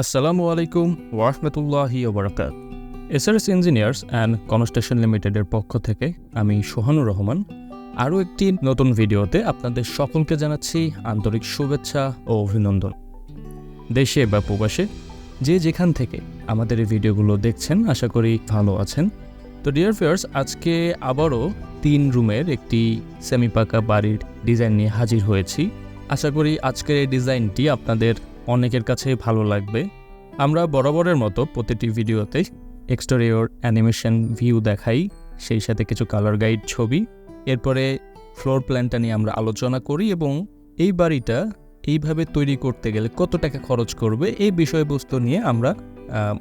আসসালামু আলাইকুম ওরহমতুল্লাহি ওবরাকাত। এসআরএস ইঞ্জিনিয়ার্স অ্যান্ড কনস্ট্রাকশন লিমিটেডের পক্ষ থেকে আমি সোহানুর রহমান। আরও একটি নতুন ভিডিওতে আপনাদের সকলকে জানাচ্ছি আন্তরিক শুভেচ্ছা ও অভিনন্দন। দেশে বা প্রবাসে যে যেখান থেকে আমাদের এই ভিডিওগুলো দেখছেন, আশা করি ভালো আছেন। তো ডিয়ার ফেয়ার্স আজকে আবারও তিন রুমের একটি সেমি পাকা বাড়ির ডিজাইন নিয়ে হাজির হয়েছি। আশা করি আজকের এই ডিজাইনটি আপনাদের অনেকের কাছে ভালো লাগবে। আমরা বরাবরের মতো প্রতিটি ভিডিওতে এক্সটেরিয়র অ্যানিমেশন ভিউ দেখাই, সেই সাথে কিছু কালার গাইড ছবি, এরপরে ফ্লোর প্ল্যানটা নিয়ে আমরা আলোচনা করি এবং এই বাড়িটা এইভাবে তৈরি করতে গেলে কত টাকা খরচ করবে এই বিষয়বস্তু নিয়ে আমরা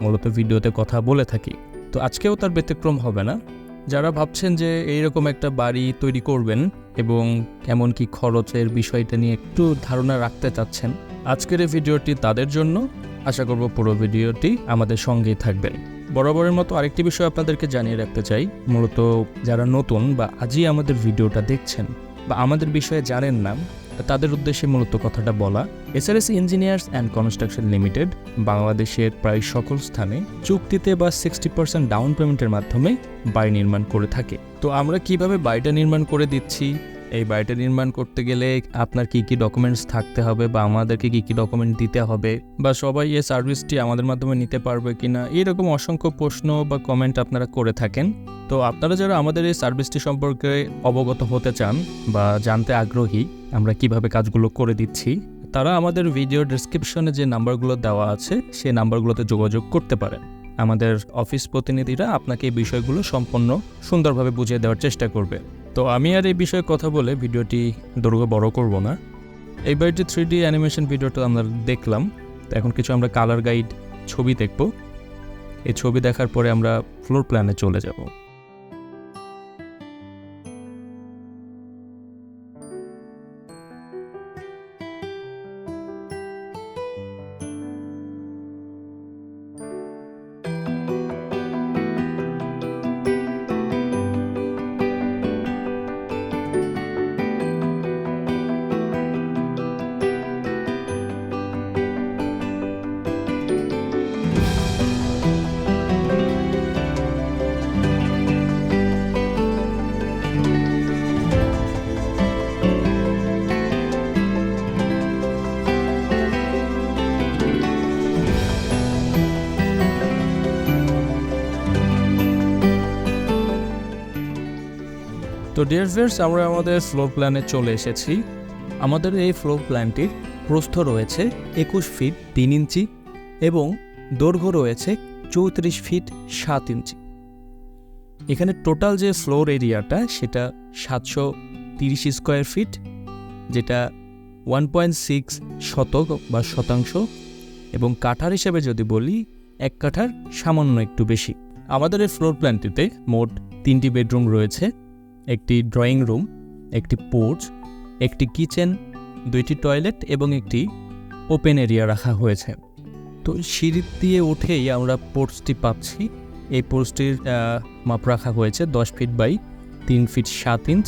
মূলত ভিডিওতে কথা বলে থাকি। তো আজকেও তার ব্যতিক্রম হবে না। যারা ভাবছেন যে এইরকম একটা বাড়ি তৈরি করবেন এবং কেমন কি খরচের বিষয়টা নিয়ে একটু ধারণা রাখতে চাচ্ছেন আজকের এই ভিডিওটি তাদের জন্য। আশা করব পুরো ভিডিওটি আমাদের সঙ্গেই থাকবেন। বরাবরের মতো আরেকটি বিষয় আপনাদেরকে জানিয়ে রাখতে চাই। মূলত যারা নতুন বা আজই আমাদের ভিডিওটা দেখছেন বা আমাদের বিষয়ে জানেন না, তাদের উদ্দেশ্যে মূলত কথাটা বলা, SRS engineers and construction limited বাংলাদেশের প্রায় সকল স্থানে চুক্তিতে বা সিক্সটি পার্সেন্ট ডাউন পেমেন্টের মাধ্যমে বাড়ি নির্মাণ করে থাকে। তো আমরা কীভাবে বাড়িটা নির্মাণ করে দিচ্ছি এই বাড়িটা নির্মাণ করতে গেলে আপনার কি কি ডকুমেন্টস থাকতে হবে বা আমাদেরকে কি কি ডকুমেন্ট দিতে হবে বা সবাই এই সার্ভিসটি আমাদের মাধ্যমে নিতে পারবে কিনা? এরকম অসংখ্য প্রশ্ন বা কমেন্ট আপনারা করে থাকেন। তো আপনারা যারা আমাদের এই সার্ভিসটি সম্পর্কে অবগত হতে চান বা জানতে আগ্রহী, আমরা কীভাবে কাজগুলো করে দিচ্ছি, তারা আমাদের ভিডিও ডিসক্রিপশনে যে নাম্বারগুলো দেওয়া আছে, সেই নাম্বারগুলোতে যোগাযোগ করতে পারেন। আমাদের অফিস প্রতিনিধিরা আপনাকে এই বিষয়গুলো সম্পূর্ণ সুন্দরভাবে বুঝিয়ে দেওয়ার চেষ্টা করবে। তো আমি আর এই বিষয়ে কথা বলে ভিডিওটি দৈর্ঘ্য বড় করব না। এইবার যে থ্রি ডি অ্যানিমেশন ভিডিওটা আমরা দেখলাম, তো এখন কিছু আমরা কালার গাইড ছবি দেখব। এই ছবি দেখার পরে আমরা ফ্লোর প্ল্যানে চলে যাব। তো ডিয়ার ভিউয়ার্স আমরা আমাদের ফ্লোর প্ল্যানে চলে এসেছি। আমাদের এই ফ্লোর প্ল্যানটির প্রস্থ রয়েছে একুশ ফিট তিন ইঞ্চি এবং দৈর্ঘ্য রয়েছে চৌত্রিশ ফিট সাত ইঞ্চি। এখানে টোটাল যে ফ্লোর এরিয়াটা সেটা সাতশো তিরিশ স্কোয়ার ফিট যেটা ওয়ান পয়েন্ট সিক্স শতক বা শতাংশ এবং কাঠার হিসেবে যদি বলি, এক কাঠার সামান্য একটু বেশি। আমাদের এই ফ্লোর প্ল্যানটিতে মোট তিনটি বেডরুম রয়েছে। একটি ড্রয়িং রুম, একটি পোর্চ, একটি কিচেন, দুইটি টয়লেট এবং একটি ওপেন এরিয়া রাখা হয়েছে। তো সিঁড়ি দিয়ে উঠেই আমরা পোর্চটি পাচ্ছি। এই পোর্চটির মাপ রাখা হয়েছে দশ ফিট বাই তিন ফিট সাত ইঞ্চ।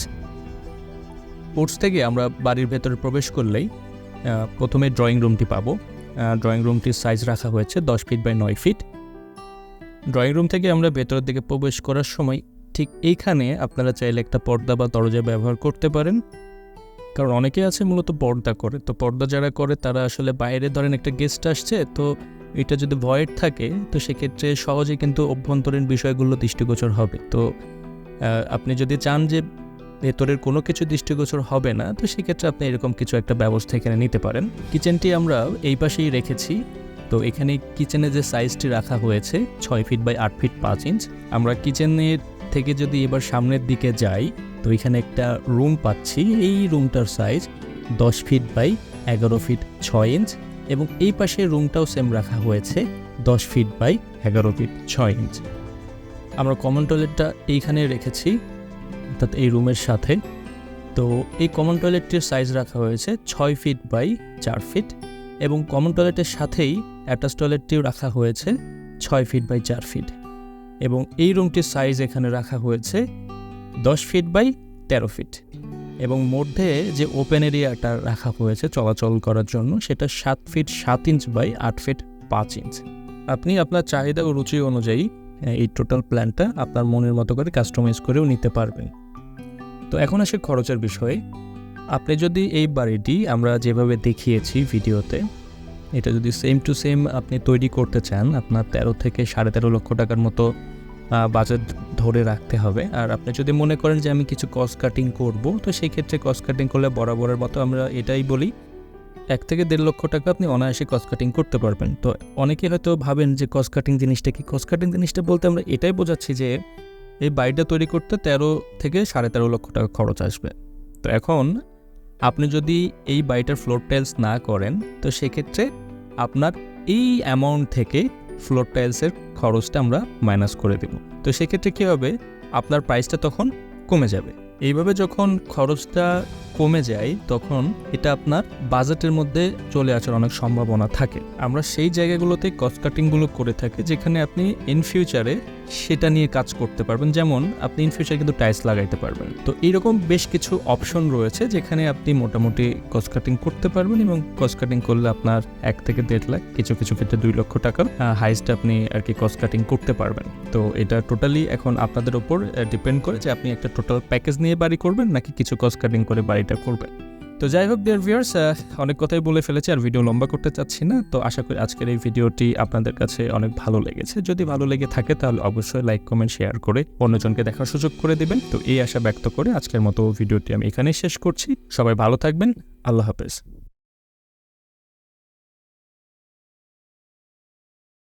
পোর্চ থেকে আমরা বাড়ির ভেতরে প্রবেশ করলেই প্রথমে ড্রয়িং রুমটি পাবো। ড্রয়িং রুমটির সাইজ রাখা হয়েছে দশ ফিট বাই নয় ফিট। ড্রয়িং রুম থেকে আমরা ভেতরের দিকে প্রবেশ করার সময় ঠিক এইখানে আপনারা চাইলে একটা পর্দা বা দরজা ব্যবহার করতে পারেন। কারণ অনেকে আছে মূলত পর্দা করে। তো পর্দা যারা করে, তারা আসলে বাইরে ধরেন একটা গেস্ট আসছে, তো এটা যদি ভয়েড থাকে, তো সেক্ষেত্রে সহজে কিন্তু অভ্যন্তরীণ বিষয়গুলো দৃষ্টিগোচর হবে। তো আপনি যদি চান যে ভেতরের কোনো কিছু দৃষ্টিগোচর হবে না, তো সেক্ষেত্রে আপনি এরকম কিছু একটা ব্যবস্থা এখানে নিতে পারেন। কিচেনটি আমরা এই পাশেই রেখেছি। তো এখানে কিচেনে যে সাইজটি রাখা হয়েছে, ছয় ফিট বাই আট ফিট পাঁচ ইঞ্চ আমরা কিচেনের থেকে যদি এবার সামনের দিকে যাই, তো এখানে একটা রুম পাচ্ছি। এই রুমটার সাইজ দশ ফিট বাই এগারো ফিট ছয় ইঞ্চ এবং এই পাশে রুমটাও সেম রাখা হয়েছে দশ ফিট বাই এগারো ফিট ছয় ইঞ্চ আমরা কমন টয়লেটটা এইখানে রেখেছি, অর্থাৎ এই রুমের সাথে। তো এই কমন টয়লেটটির সাইজ রাখা হয়েছে ছয় ফিট বাই চার ফিট এবং কমন টয়লেটের সাথেই অ্যাটাচ টয়লেটটিও রাখা হয়েছে ছয় ফিট বাই চার ফিট এবং এই রুমটির সাইজ এখানে রাখা হয়েছে দশ ফিট বাই তেরো ফিট এবং মধ্যে যে ওপেন এরিয়াটা রাখা হয়েছে চলাচল করার জন্য, সেটা সাত ফিট সাত ইঞ্চ বাই আট ফিট পাঁচ ইঞ্চ আপনি আপনার চাহিদা ও রুচি অনুযায়ী এই টোটাল প্ল্যানটা আপনার মনের মতো করে কাস্টমাইজ করেও নিতে পারবেন। তো এখন আসে খরচের বিষয়ে। আপনি যদি এই বাড়িটি আমরা যেভাবে দেখিয়েছি ভিডিওতে এটা যদি সেম টু সেম আপনি তৈরি করতে চান, আপনার তেরো থেকে সাড়ে তেরো লক্ষ টাকার মতো বাজেট ধরে রাখতে হবে। আর আপনি যদি মনে করেন যে আমি কিছু কস্ট কাটিং করব, তো সেই ক্ষেত্রে কস্ট কাটিং করলে বরাবরের মতো আমরা এটাই বলি, এক থেকে দেড় লক্ষ টাকা আপনি অনায়াসে কস্ট কাটিং করতে পারবেন। তো অনেকে হয়তো ভাবেন যে কস্ট কাটিং জিনিসটা কি? কস্ট কাটিং জিনিসটা বলতে আমরা এটাই বোঝাচ্ছি যে, এই বাড়িটা তৈরি করতে তেরো থেকে সাড়ে তেরো লক্ষ টাকা খরচ আসবে। তো এখন আপনি যদি এই বাড়িটার ফ্লোর টাইলস না করেন, তো সেক্ষেত্রে আপনার এই অ্যামাউন্ট থেকে ফ্লোর টাইলসের খরচটা আমরা মাইনাস করে দেব। তো সেক্ষেত্রে কী হবে? আপনার প্রাইসটা তখন কমে যাবে। এইভাবে যখন খরচটা কমে যায়, তখন এটা আপনার বাজেটের মধ্যে চলে আসার অনেক সম্ভাবনা থাকে। আমরা সেই জায়গাগুলোতে কস্ট কাটিংগুলো করে থাকি, যেখানে আপনি ইন ফিউচারে সেটা নিয়ে কাজ করতে পারবেন। যেমন আপনি ইন ফিউচারে কিন্তু টাইলস লাগাইতে পারবেন। তো এইরকম বেশ কিছু অপশন রয়েছে যেখানে আপনি মোটামুটি কস্ট কাটিং করতে পারবেন এবং কস্ট কাটিং করলে আপনার এক থেকে দেড় লাখ, কিছু কিছু ক্ষেত্রে দুই লক্ষ টাকার হাইস্ট আপনি আর কি কস্ট কাটিং করতে পারবেন। তো এটা টোটালি এখন আপনাদের ওপর ডিপেন্ড করে যে আপনি একটা টোটাল প্যাকেজ নিয়ে বাড়ি করবেন নাকি কিছু কস্ট কাটিং করে বাড়িটা করবেন। তো যাই হোক ডিয়ার ভিউয়ার্স অনেক কথাই বলে ফেলেছি আর ভিডিও লম্বা করতে চাচ্ছি না। তো আশা করি আজকের এই ভিডিওটি আপনাদের কাছে অনেক ভালো লেগেছে। যদি ভালো লেগে থাকে, তাহলে অবশ্যই লাইক কমেন্ট শেয়ার করে অন্যজনকে দেখার সুযোগ করে দেবেন। তো এই আশা ব্যক্ত করে আজকের মতো ভিডিওটি আমি এখানেই শেষ করছি। সবাই ভালো থাকবেন। আল্লাহ হাফেজ।